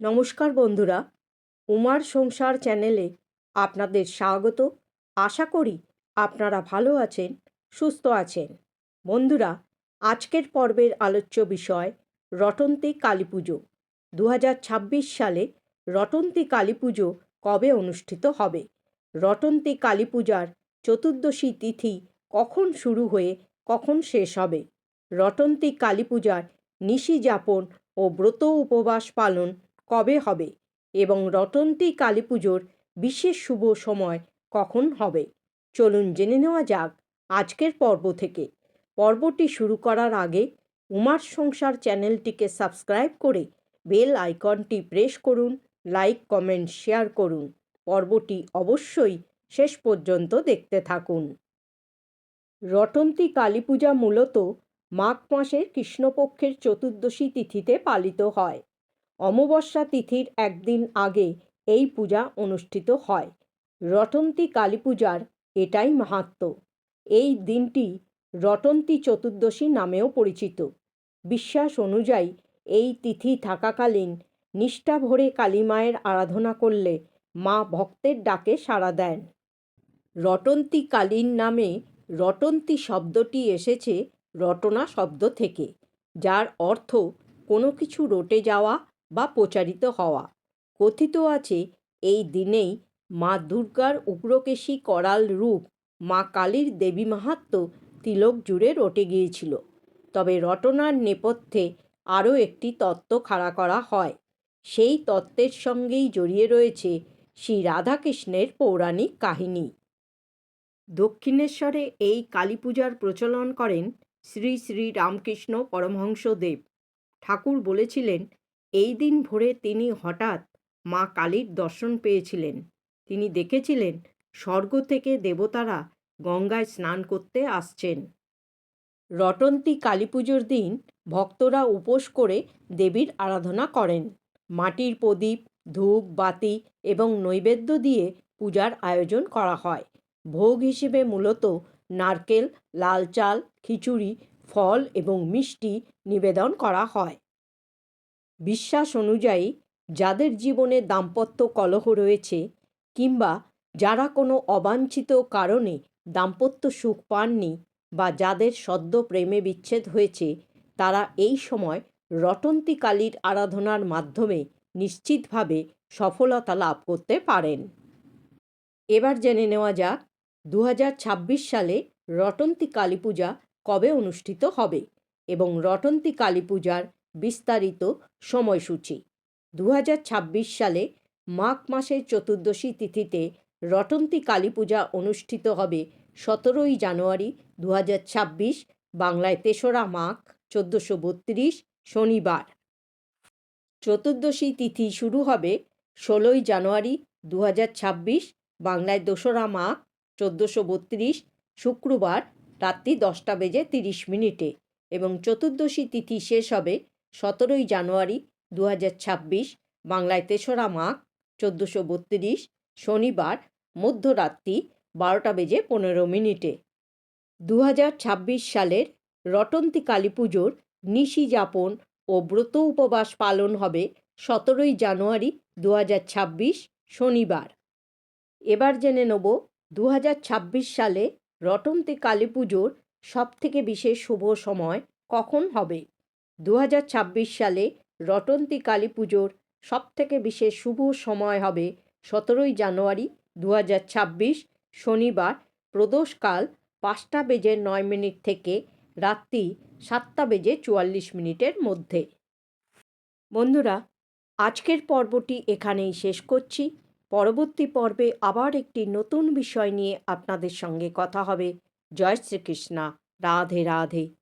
নমস্কার বন্ধুরা, উমার সংসার চ্যানেলে আপনাদের স্বাগত। আশা করি আপনারা ভালো আছেন, সুস্থ আছেন। বন্ধুরা, আজকের পর্বের আলোচ্য বিষয় রটন্তি কালী পুজো। দু সালে রটন্তি কালী পুজো কবে অনুষ্ঠিত হবে? রটন্তি কালী পূজার চতুর্দশী তিথি কখন শুরু হয়ে কখন শেষ হবে? রটন্তি কালী পূজার নিশি যাপন ও ব্রত উপবাস পালন কবে হবে এবং রটন্তি কালী পুজোর বিশেষ শুভ সময় কখন হবে? চলুন জেনে নেওয়া যাক আজকের পর্ব থেকে। পর্বটি শুরু করার আগে উমার সংসার চ্যানেলটিকে সাবস্ক্রাইব করে বেল আইকনটি প্রেস করুন, লাইক, কমেন্ট, শেয়ার করুন। পর্বটি অবশ্যই শেষ পর্যন্ত দেখতে থাকুন। রটন্তি কালী পূজা মূলত মাঘ মাসের কৃষ্ণপক্ষের চতুর্দশী তিথিতে পালিত হয়। অমাবস্যা তিথির একদিন আগে এই পূজা অনুষ্ঠিত হয়। রটন্তি কালী পূজার এটাই মাহাত্ম্য এই দিনটি রটন্তি চতুর্দশী নামেও পরিচিত। বিশ্বাস অনুযায়ী এই তিথি থাকাকালীন নিষ্ঠা ভরে কালীমায়ের আরাধনা করলে মা ভক্তের ডাকে সাড়া দেন। রটন্তি কালীর নামে রটন্তি শব্দটি এসেছে রটনা শব্দ থেকে, যার অর্থ কোনো কিছু রটে যাওয়া বা প্রচারিত হওয়া। কথিত আছে, এই দিনেই মা দুর্গার উগ্রকেশী করাল রূপ মা কালীর দেবী মাহাত্ম তিলক জুড়ে রটে গিয়েছিল। তবে রটনার নেপথ্যে আরও একটি তত্ত্ব খাড়া করা হয়। সেই তত্ত্বের সঙ্গেই জড়িয়ে রয়েছে শ্রী রাধাকৃষ্ণের পৌরাণিক কাহিনী। দক্ষিণেশ্বরে এই কালী পূজার প্রচলন করেন শ্রী শ্রী রামকৃষ্ণ পরমহংসদেব। ঠাকুর বলেছিলেন এই দিন ভোরে তিনি হঠাৎ মা কালীর দর্শন পেয়েছিলেন। তিনি দেখেছিলেন স্বর্গ থেকে দেবতারা গঙ্গায় স্নান করতে আসছেন। রটন্তী কালী পুজোর দিন ভক্তরা উপোস করে দেবীর আরাধনা করেন। মাটির প্রদীপ, ধূপ, বাতি এবং নৈবেদ্য দিয়ে পূজার আয়োজন করা হয়। ভোগ হিসেবে মূলত নারকেল, লাল চাল, খিচুড়ি, ফল এবং মিষ্টি নিবেদন করা হয়। বিশ্বাস অনুযায়ী, যাদের জীবনে দাম্পত্য কলহ রয়েছে কিংবা যারা কোনো অবাঞ্ছিত কারণে দাম্পত্য সুখ পাননি বা যাদের সদ্য প্রেমে বিচ্ছেদ হয়েছে, তারা এই সময় রটন্তি কালীর আরাধনার মাধ্যমে নিশ্চিতভাবে সফলতা লাভ করতে পারেন। এবার জেনে নেওয়া যাক দু হাজার ছাব্বিশ সালে রটন্তি কালী পূজা কবে অনুষ্ঠিত হবে এবং রটন্তি কালী পূজার বিস্তারিত সময়সূচি। দু হাজার ছাব্বিশ সালে মাঘ মাসের চতুর্দশী তিথিতে রটন্তি কালী পূজা অনুষ্ঠিত হবে সতেরোই জানুয়ারি দু হাজার ছাব্বিশ, বাংলায় তেসরা মাঘ চোদ্দোশো বত্রিশ, শনিবার। চতুর্দশী তিথি শুরু হবে ষোলোই জানুয়ারি দু হাজার ছাব্বিশ, বাংলায় দোসরা মাঘ চোদ্দোশো বত্রিশ, শুক্রবার রাত্রি দশটা বেজে তিরিশ মিনিটে এবং চতুর্দশী তিথি শেষ হবে সতেরোই জানুয়ারি দু ছাব্বিশ, বাংলায় তেসরা মাঘ চোদ্দোশো বত্রিশ, শনিবার মধ্যরাত্রি বারোটা বেজে পনেরো মিনিটে। দু হাজার ছাব্বিশ সালের রটন্তি কালী পুজোর নিশি যাপন ও ব্রত উপবাস পালন হবে সতেরোই জানুয়ারি দু হাজার ছাব্বিশ, শনিবার। এবার জেনে নেব দু হাজার ছাব্বিশ সালে রটন্তি কালী পুজোর সবথেকে বিশেষ শুভ সময় কখন হবে। দু হাজার ছাব্বিশ সালে রটন্তি কালী পুজোর সবথেকে বিশেষ শুভ সময় হবে সতেরোই জানুয়ারি দু হাজার ছাব্বিশ শনিবার। প্রদোষকাল পাঁচটা বেজে নয় মিনিট থেকে রাত্রি সাতটা বেজে চুয়াল্লিশ মিনিটের মধ্যে। বন্ধুরা, আজকের পর্বটি এখানেই শেষ করছি। পরবর্তী পর্বে আবার একটি নতুন বিষয় নিয়ে আপনাদের সঙ্গে কথা হবে। জয় শ্রীকৃষ্ণা। রাধে রাধে।